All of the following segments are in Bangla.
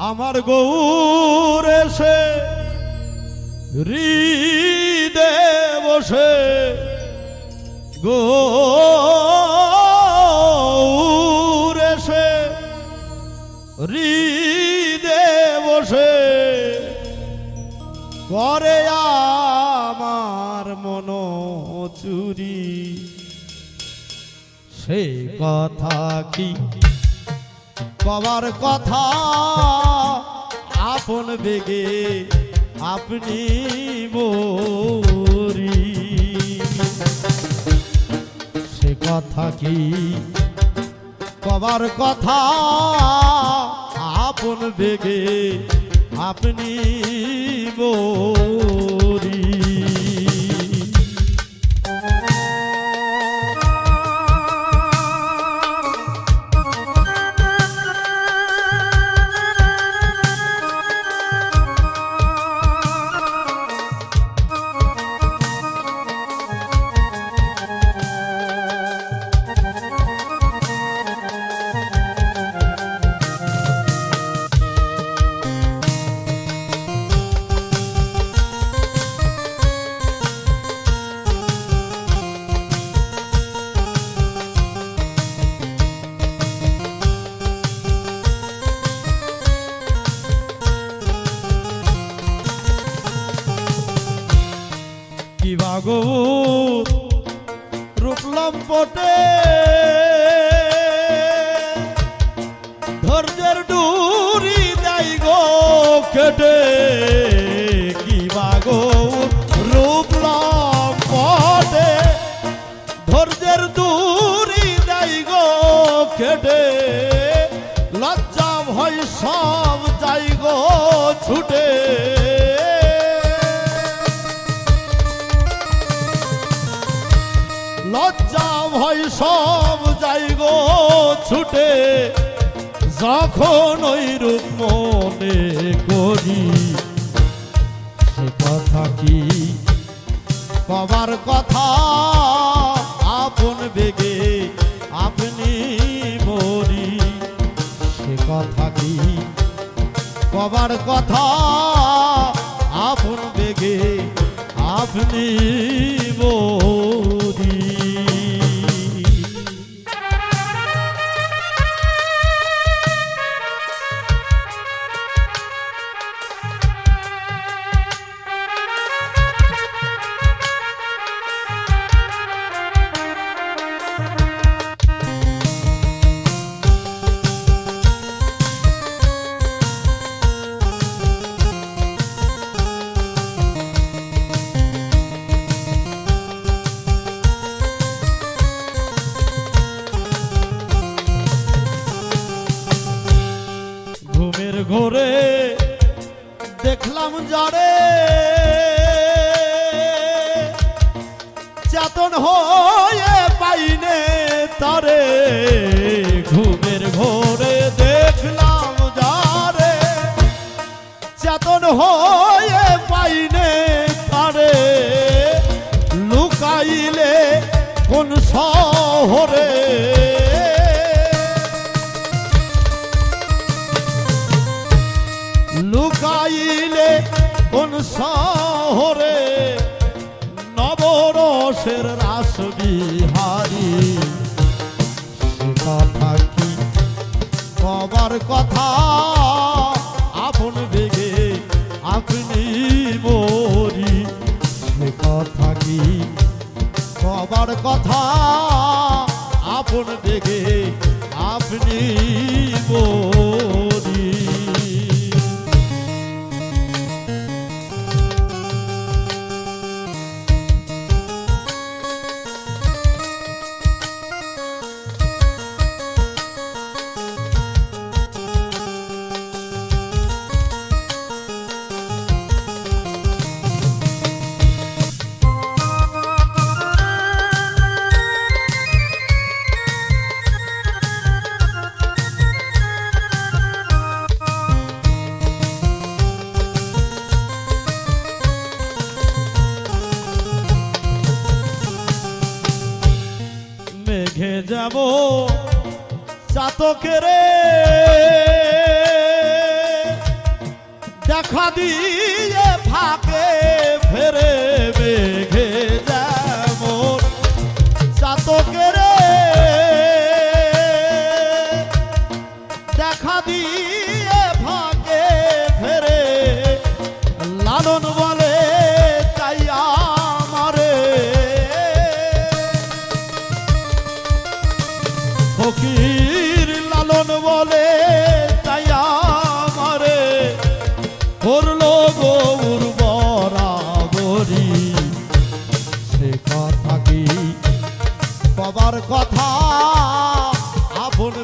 আমার গৌর এসে হৃদে বসে গৌর এসে হৃদে বসে করে আমার মন চুরি সেই কথা কি কবার কথা আপন বেগে আপনি মরি। সে কথা কি কবার কথা আপন বেগে আপনি মরি? রূপলাম পটে ধৈর্যের ডুরি দেয় গো কেটে কি বাগো রূপলাম পটে ধৈর্যের ডুরি দেয় গো কেটে সব যাই গো ছুটে যখন ওই রূপ মনে করি, সে কথা কি কবার কথা? আপন বেগে আপনি মরি, সে কথা কি কবার কথা? আপন বেগে আপনি ঘোরে দেখলাম যারে চেতন হয়ে পাইনে তারে। ঘুমের ঘরে দেখলাম যারে চেতন হয়ে লুকাইলে কোন শহরে নবরসের রাস বিহারি কথা কি কবার কথা আপন বেগে আপনি মরি। সে কথা কি কবার কথা আপন বেগে যাব চাতকের দেখা দিয়ে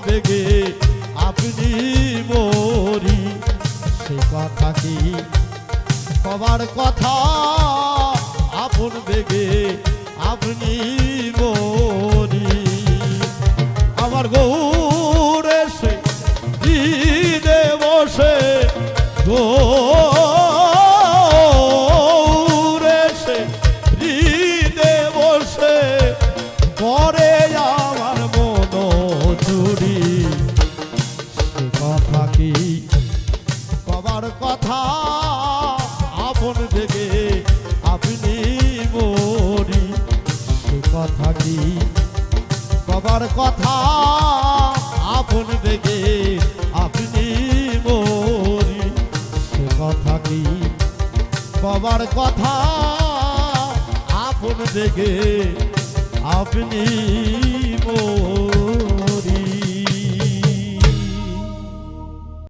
আপন বেগে আপনি মরি। সে কথা কি কবার কথা? আপন বেগে আপনি মরি। কথা কবার কথা আপন বেগে আপনি মরি। সে কথা কি? কবার কথা আপন বেগে আপনি মরি।